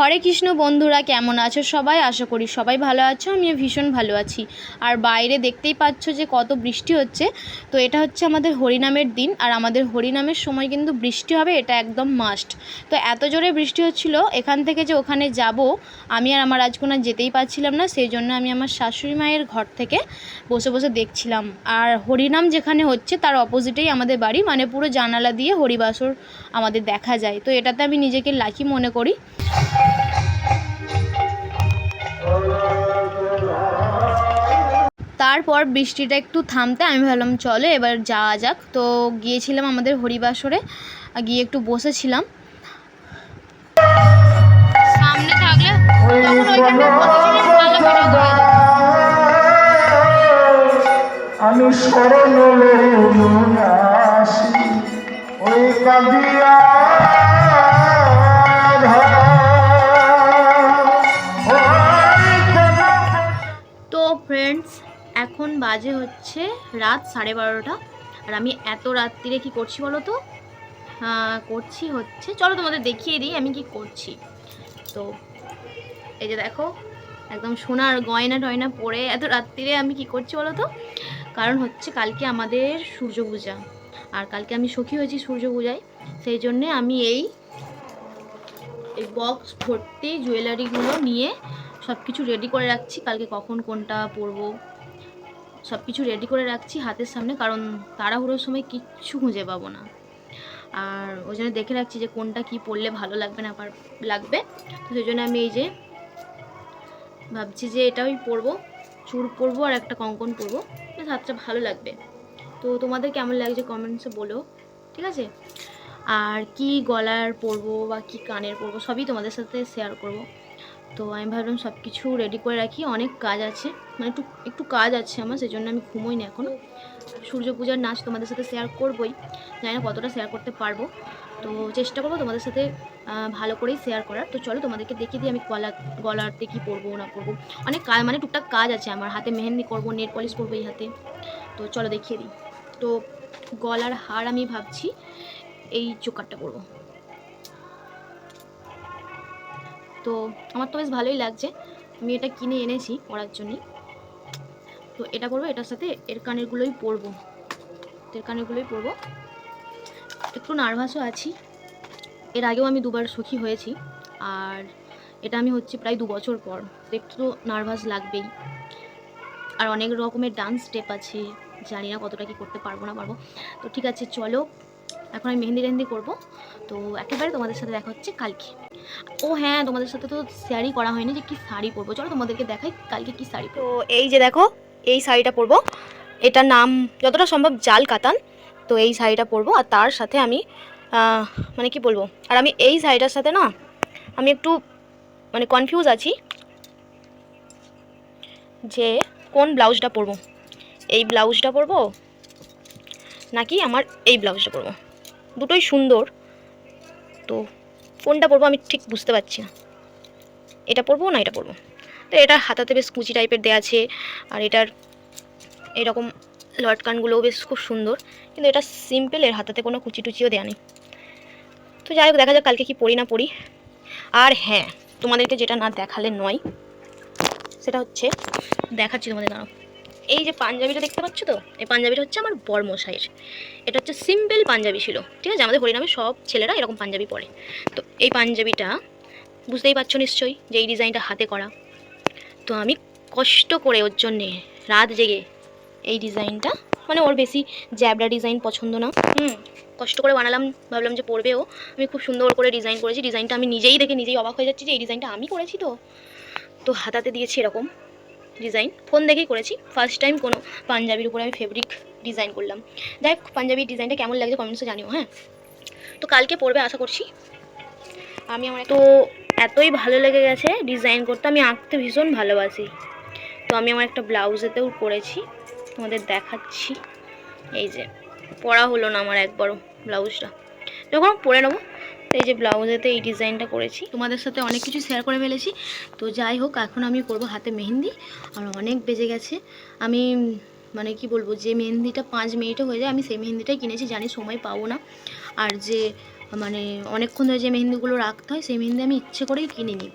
হরে কৃষ্ণ বন্ধুরা, কেমন আছো সবাই? আশা করি সবাই ভালো আছো, আমিও ভীষণ ভালো আছি। আর বাইরে দেখতেই পাচ্ছ যে কত বৃষ্টি হচ্ছে। তো এটা হচ্ছে আমাদের হরিনামের দিন, আর আমাদের হরিনামের সময় কিন্তু বৃষ্টি হবে, এটা একদম মাস্ট তো এত জোরে বৃষ্টি হচ্ছিল, এখান থেকে যে ওখানে যাব, আমি আর আমার রাজকুমার যেতেই পারছিলাম না, সেই জন্য আমি আমার শাশুড়ি মায়ের ঘর থেকে বসে বসে দেখছিলাম। আর হরিনাম যেখানে হচ্ছে, তার অপোজিটেই আমাদের বাড়ি মানে পুরো জানালা দিয়ে হরিবাসর আমাদের দেখা যায়। তো এটাতে আমি নিজেকে লাকি মনে করি। তারপর বৃষ্টিটা একটু থামতে আমি ভাবলাম, চলো এবার যাওয়া যাক তো গিয়েছিলাম আমাদের হরিবাসরে গিয়ে একটু বসেছিলাম সামনে থাকলে। আমি আসি, ওই কাঁদিয়া বাজে হচ্ছে রাত সাড়ে বারোটা। আর আমি এত রাত্রিরে কি করছি বলো তো? করছি হচ্ছে, চলো তোমাদের দেখিয়ে দিই আমি কি করছি। তো, এই যে দেখো, একদম সোনার গয়না টয়না পরে এত রাত্রিরে আমি কি করছি বলো তো? কারণ হচ্ছে কালকে আমাদের সূর্য পূজা, আর কালকে আমি সখী হয়েছি সূর্য পূজায়। সেই জন্যে আমি এই এই বক্স ভর্তি জুয়েলারিগুলো নিয়ে সব কিছু রেডি করে রাখছি, কালকে কখন কোনটা পরবো। সব কিছু রেডি করে রাখছি হাতের সামনে, কারণ তাড়াহুড়োর সময় কিচ্ছু খুঁজে পাবো না। আর ওই জন্য দেখে রাখছি যে কোনটা কি পরলে ভালো লাগবে না পার- লাগবে। তো সেই জন্য আমি এই যে ভাবছি যে এটাই পরবো চুর পরবো আর একটা কঙ্কন পরবো হাতটা ভালো লাগবে। তো তোমাদের কেমন লাগছে কমেন্টসে বলো, ঠিক আছে? আর কি গলার পরবো বা কি কানের পরবো সবই তোমাদের সাথে শেয়ার করব। তো আমি ভাবলাম সব কিছু রেডি করে রাখি, অনেক কাজ আছে মানে একটু একটু কাজ আছে আমার সেই জন্য আমি ঘুমোই না এখনও সূর্য পূজার নাচ তোমাদের সাথে শেয়ার করবই, জানি না কতটা শেয়ার করতে পারব। তো চেষ্টা করব তোমাদের সাথে ভালো করেই শেয়ার করার। তো চলো তোমাদেরকে দেখিয়ে দিই আমি গলা গলাতে কী পরবো, না পরবো। অনেক কাজ মানে টুকটাক কাজ আছে আমার, হাতে মেহেন্দি করব, নেট পলিশ করব এই হাতে। তো চলো দেখিয়ে দিই। তো গলার হার আমি ভাবছি, এই চোকারটা পরবো। তো আমার তো বেশ ভালোই লাগছে। আমি এটা কিনে এনেছি পরার জন্যই তো এটা পরবো, এটার সাথে এর কানেরগুলোই পরবো। এর কানেরগুলোই পরবো। একটু নার্ভাসও আছি। এর আগেও আমি দুবার সুখী হয়েছি। আর এটা আমি হচ্ছে প্রায় দু বছর পর। একটু তো নার্ভাস লাগবেই। আর অনেক রকমের ডান্স স্টেপ আছে। জানি না কতটা কি করতে পারব না পারব। তো ঠিক আছে, চলো। এখন আমি মেহেন্দি টেহেন্দি করব। তো একেবারে তোমাদের সাথে দেখা হচ্ছে কালকে। ও হ্যাঁ তোমাদের সাথে তো শেয়ারই করা হয়নি যে কি শাড়ি পরবো। চলো তোমাদেরকে দেখাই কালকে কি শাড়ি তো এই যে দেখো, এই শাড়িটা পরবো। এটার নাম যতটা সম্ভব জাল কাতান। তো এই শাড়িটা পরবো আর তার সাথে আমি মানে কি বলব? আর আমি এই শাড়িটার সাথে না, আমি একটু মানে কনফিউজ আছি যে কোন ব্লাউজটা পরবো। এই ব্লাউজটা পরবো নাকি আমার এই ব্লাউজটা পরবো? দুটোই সুন্দর। তো কোনটা পরবো আমি ঠিক বুঝতে পারছি না। এটা পরবো না এটা পরবো? তো এটা হাতাতে বেশ কুচি টাইপের দেওয়া আছে, আর এটার এরকম লটকানগুলোও বেশ খুব সুন্দর। কিন্তু এটা সিম্পল এর, হাতাতে কোনো কুচি টুচিও দেওয়া নেই। তো যাই হোক, দেখা যাক কালকে কি পড়ি না পড়ি আর হ্যাঁ তোমাদেরকে যেটা না দেখালে নয়, সেটা হচ্ছে, দেখাচ্ছি তোমাদের দাঁড়াও। এই যে পাঞ্জাবিটা দেখতে পাচ্ছ তো? এই পাঞ্জাবিটা হচ্ছে আমার বর্মশাইয়ের। এটা হচ্ছে সিম্পল পাঞ্জাবি ছিল, ঠিক আছে? আমাদের হরিনামে সব ছেলেরা এরকম পাঞ্জাবি পরে। তো এই পাঞ্জাবিটা, বুঝতেই পারছ নিশ্চয়ই যে এই ডিজাইনটা হাতে করা। তো আমি কষ্ট করে ওর জন্যে রাত জেগে এই ডিজাইনটা মানে ওর বেশি জ্যাবরা ডিজাইন পছন্দ না, হুম? কষ্ট করে বানালাম, ভাবলাম যে পড়বেও আমি খুব সুন্দর করে ডিজাইন করেছি, ডিজাইনটা আমি নিজেই দেখে নিজেই অবাক হয়ে যাচ্ছি যে এই ডিজাইনটা আমি করেছি তো। তো হাতাতে দিয়েছি এরকম। ডিজাইন ফোন দেখেই করেছি। ফার্স্ট টাইম কোনো পাঞ্জাবির উপরে আমি ফেব্রিক ডিজাইন করলাম। হোক পাঞ্জাবির ডিজাইনটা কেমন লাগছে কমেন্টসে জানিও হ্যাঁ? তো কালকে পড়বে, আশা করছি। আমি আমার তো এতই ভালো লেগে গেছে ডিজাইন করতে, আমি আঁকতে ভীষণ ভালোবাসি। তো আমি আমার একটা ব্লাউজেতেও করেছি তোমাদের দেখাচ্ছি। এই যে পরা হলো না আমার একবারও ব্লাউজটা যখন পরে নেব এই যে ব্লাউজেতে এই ডিজাইনটা করেছি। তোমাদের সাথে অনেক কিছু শেয়ার করে ফেলেছি। তো যাই হোক, এখন আমি করব হাতে মেহেন্দি। আর অনেক বেজে গেছে। আমি মানে কি বলব, যে মেহেন্দিটা পাঁচ মিনিটে হয়ে যায়, আমি সেই মেহেন্দিটাই কিনেছি। জানি সময় পাবো না। আর যে মানে অনেকক্ষণ ধরে যে মেহেন্দিগুলো রাখতে হয়, সেই মেহেন্দি আমি ইচ্ছে করেই কিনিনি।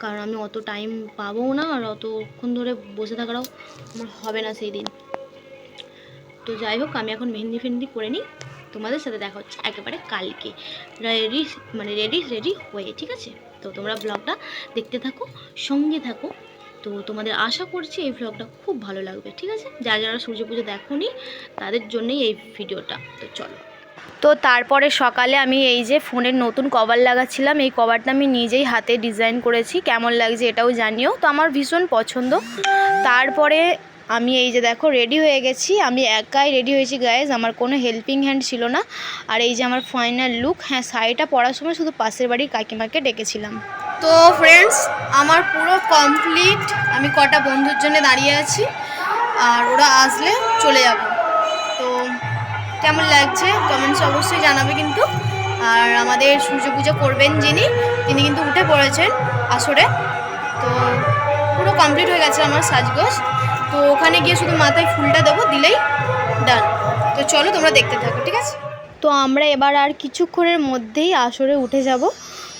কারণ আমি অত টাইম পাবো না, আর অতক্ষণ ধরে বসে থাকাটাও আমার হবে না সেই দিন। তো যাই হোক, আমি এখন মেহেন্দি ফেহেন্দি করে নিই। তোমাদের সাথে দেখা হচ্ছে একেবারে কালকে। রেডি মানে রেডি রেডি হয়ে, ঠিক আছে? তো তোমরা ব্লগটা দেখতে থাকো, সঙ্গে থাকো। তো তোমাদের আশা করছি এই ব্লগটা খুব ভালো লাগবে, ঠিক আছে? যারা যারা সূর্য পুজো দেখোনি, তাদের জন্যই এই ভিডিওটা। তো চলো। তো তারপরে সকালে আমি এই যে ফোনের নতুন কভার লাগাচ্ছিলাম, এই কভারটা আমি নিজেই হাতে ডিজাইন করেছি। কেমন লাগছে এটাও জানিও। তো আমার ভীষণ পছন্দ। তারপরে আমি এই যে দেখো রেডি হয়ে গেছি। আমি একাই রেডি হয়েছি গায়েজ আমার কোনো হেল্পিং হ্যান্ড ছিল না। আর এই যে আমার ফাইনাল লুক হ্যাঁ শাড়িটা পরার সময় শুধু পাশের বাড়ির কাকিমাকে ডেকেছিলাম। তো ফ্রেন্ডস আমার পুরো কমপ্লিট আমি কটা বন্ধুর জন্য দাঁড়িয়ে আছি। আর ওরা আসলে চলে যাব। তো কেমন লাগছে? কমেন্টস অবশ্যই জানাবে কিন্তু। আর আমাদের সূর্য পুজো করবেন যিনি, তিনি কিন্তু উঠে পড়েছেন আসরে। তো পুরো কমপ্লিট হয়ে গেছে আমার সাজগোজ। তো ওখানে গিয়ে শুধু মাথায় ফুলটা দেবো, দিলেই ডান তো চলো তোমরা দেখতে থাকো, ঠিক আছে? তো আমরা এবার আর কিছুক্ষণের মধ্যেই আসরে উঠে যাব।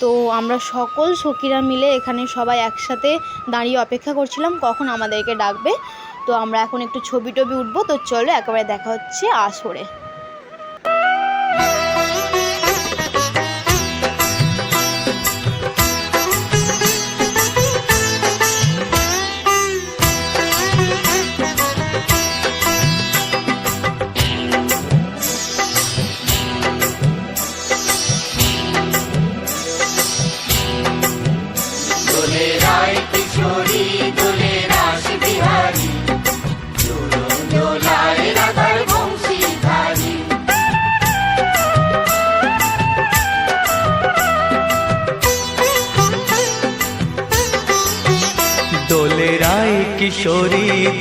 তো আমরা সকল সখীরা মিলে এখানে সবাই একসাথে দাঁড়িয়ে অপেক্ষা করছিলাম, কখন আমাদেরকে ডাকবে। তো আমরা এখন একটু ছবি টবি উঠবো, তো চলো একেবারে দেখা হচ্ছে আসরে।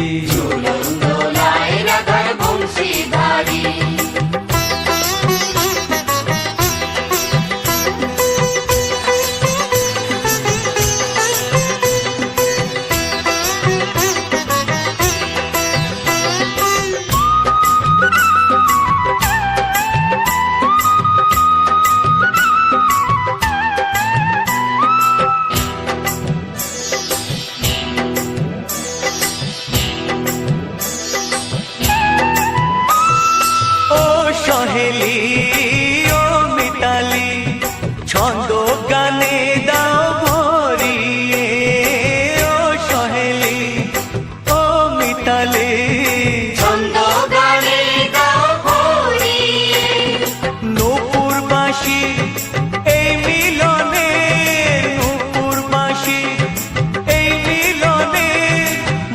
beijo. মিতালি ছন্দ গানে গাও ভরিয়ে নূপুর বাসি এই মিলনে এই মিলনে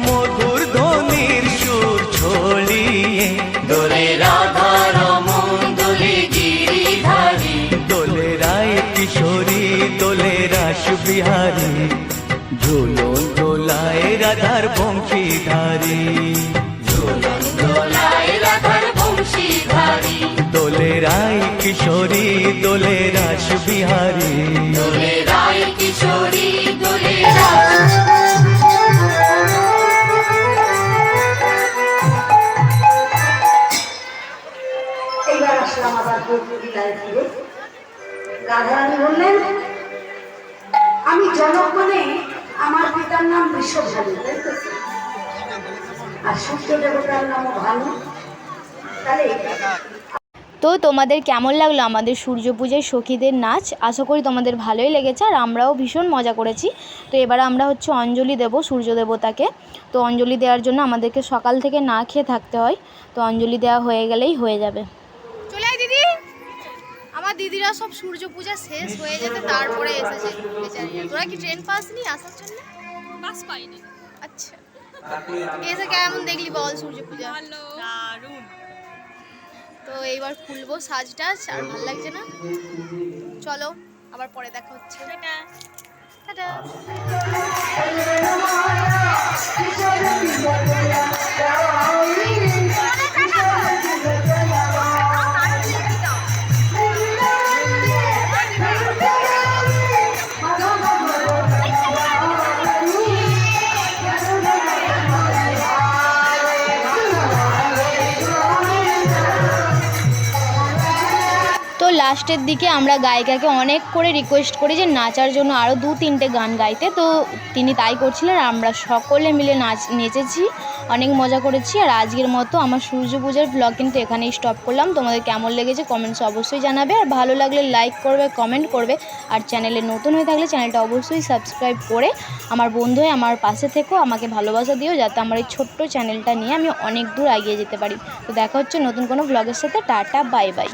মধুর ধ্বনির সুর ছড়িয়ে দোলে রাধা রমন দোলে গিরিধারী দোলে রায় কিশোরী দোলে রাস বিহারী ঝুলন রাধার বংশীধারী। দোলে রায় কিশোরী দোলে রাস বিহারী দোলে রায় কিশোরী দোলে এইবার আসলাম আবার বিদায় ফিরে। রাধারানী বললেন আমি জনগণে আমার পিতার নাম বিশ্বভানু তাই তো? আর সূর্য দেবতার নামও ভানু তাহলে তো। তোমাদের কেমন লাগল আমাদের সূর্য পূজায় সখীদের নাচ? আশা করি তোমাদের ভালোই লেগেছে আর আমরাও ভীষণ মজা করেছি। তো এবার আমরা হচ্ছে অঞ্জলি দেব সূর্য দেবতাকে। তো অঞ্জলি দেওয়ার জন্য আমাদেরকে সকাল থেকে না খেয়ে থাকতে হয়। তো অঞ্জলি দেওয়া হয়ে গেলেই হয়ে যাবে। চলে আয় দিদি। আমার দিদিরা সব সূর্য পূজা শেষ হয়ে যেতে তারপরে এসেছে। তোরা কি ট্রেন পাসনি আসার জন্য? বাস পাইনি। আচ্ছা। এসে কেমন দেখলি বল সূর্য পূজা দারুণ। তো এইবার খুলবো সাজটা আর ভালো লাগছে না? চলো আবার পরে দেখা হচ্ছে। টাটা। তো লাস্টের দিকে আমরা গায়িকাকে অনেক করে রিকোয়েস্ট করি যে নাচার জন্য আরও দু, তিনটে গান গাইতে। তো তিনি তাই করছিলেন আর আমরা সকলে মিলে নাচ, নেচেছি, অনেক মজা করেছি। আর আজকের মতো আমার সূর্য পূজার ব্লগ কিন্তু এখানেই স্টপ করলাম। তোমাদের কেমন লেগেছে কমেন্টস অবশ্যই জানাবে। আর ভালো লাগলে লাইক করবে কমেন্ট করবে। আর চ্যানেলে নতুন হয়ে থাকলে চ্যানেলটা অবশ্যই সাবস্ক্রাইব করে আমার বন্ধু হয়ে আমার পাশে থেকেও আমাকে ভালোবাসা দিও, যাতে আমার এই ছোট্ট চ্যানেলটা নিয়ে আমি অনেক দূর এগিয়ে যেতে পারি। তো দেখা হচ্ছে নতুন কোনো ব্লগের সাথে। Tata bye bye